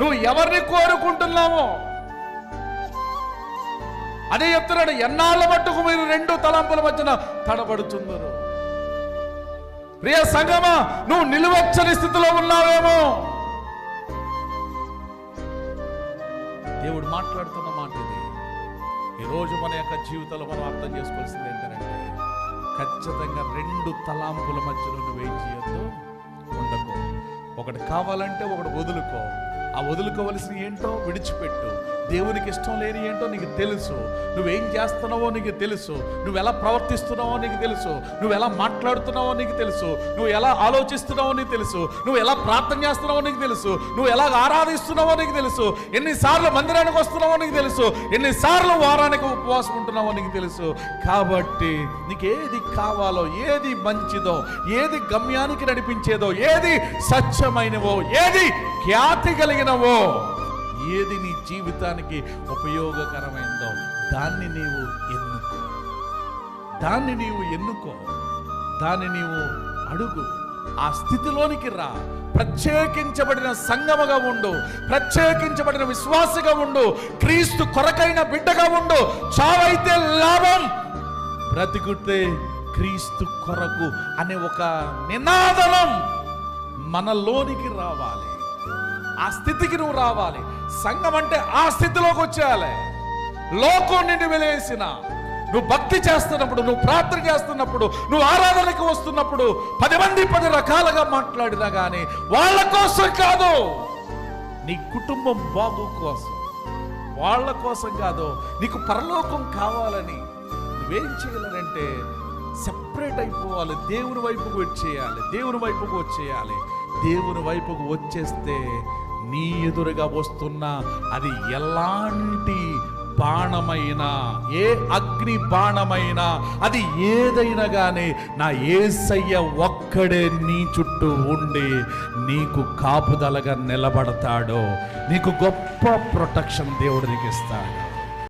నువ్వు ఎవరిని కోరుకుంటున్నావో? అదే చెప్తున్నాడు ఎన్నాళ్ళ మట్టుకు మీరు రెండు తలంపుల మధ్యన తడబడుతున్నారు? ప్రియ సంగమా నువ్వు నిలువచ్చని స్థితిలో ఉన్నావేమో? దేవుడు మాట్లాడుతున్న మాట ఇది. ఈరోజు మన యొక్క జీవితంలో మనం అర్థం చేసుకోవాల్సింది ఏంటంటే ఖచ్చితంగా రెండు తలాంపుల మధ్యలో నువ్వేం చేయొద్దు ఉండకు. ఒకటి కావాలంటే ఒకటి వదులుకో. ఆ వదులుకోవలసిన ఏంటో విడిచిపెట్టు. దేవునికి ఇష్టం లేని ఏంటో నీకు తెలుసు. నువ్వేం చేస్తున్నావో నీకు తెలుసు. నువ్వు ఎలా ప్రవర్తిస్తున్నావో నీకు తెలుసు. నువ్వు ఎలా మాట్లాడుతున్నావో నీకు తెలుసు. నువ్వు ఎలా ఆలోచిస్తున్నావో నీకు తెలుసు. నువ్వు ఎలా ప్రార్థన చేస్తున్నావో నీకు తెలుసు. నువ్వు ఎలా ఆరాధిస్తున్నావో నీకు తెలుసు. ఎన్నిసార్లు మందిరానికి వస్తున్నావో నీకు తెలుసు. ఎన్నిసార్లు వారానికి ఉపవాసం ఉంటున్నావో నీకు తెలుసు. కాబట్టి నీకు ఏది కావాలో ఏది మంచిదో ఏది గమ్యానికి నడిపించేదో ఏది సత్యమైనవో ఏది ఖ్యాతి కలిగినవో ఏది నీ జీవితానికి ఉపయోగకరమైందో దాన్ని నీవు ఎన్నుకో. దాన్ని నీవు ఎన్నుకో. దాన్ని నీవు అడుగు. ఆ స్థితిలోనికి రా. ప్రత్యేకించబడిన సంగమగా ఉండు. ప్రత్యేకించబడిన విశ్వాసగా ఉండు. క్రీస్తు కొరకైన బిడ్డగా ఉండు. చావైతే లాభం. బ్రతికుతే క్రీస్తు కొరకు అనే ఒక నినాదనం మనలోనికి రావాలి. ఆ స్థితికి నువ్వు రావాలి. సంఘం అంటే ఆ స్థితిలోకి వచ్చేయాలి. లోకం నిన్ను వెలేసిన. నువ్వు భక్తి చేస్తున్నప్పుడు నువ్వు ప్రార్థన చేస్తున్నప్పుడు నువ్వు ఆరాధనకి వస్తున్నప్పుడు పది మంది పది రకాలుగా మాట్లాడినా కానీ వాళ్ళ కోసం కాదు. నీ కుటుంబం బాగు కోసం. వాళ్ళ కోసం కాదు. నీకు పరలోకం కావాలని నువ్వేం చేయాలంటే సెపరేట్ అయిపోవాలి. దేవుని వైపుకు వచ్చేయాలి. దేవుని వైపుకు వచ్చేయాలి. దేవుని వైపుకు వచ్చేస్తే నీ ఎదురుగా వస్తున్న అది ఎలాంటి బాణమైనా ఏ అగ్ని బాణమైనా అది ఏదైనా కానీ నా ఏసయ్య ఒక్కడే నీ చుట్టూ ఉండి నీకు కాపుదలగా నిలబడతాడో. నీకు గొప్ప ప్రొటెక్షన్ దేవుడు నీకు ఇస్తాడు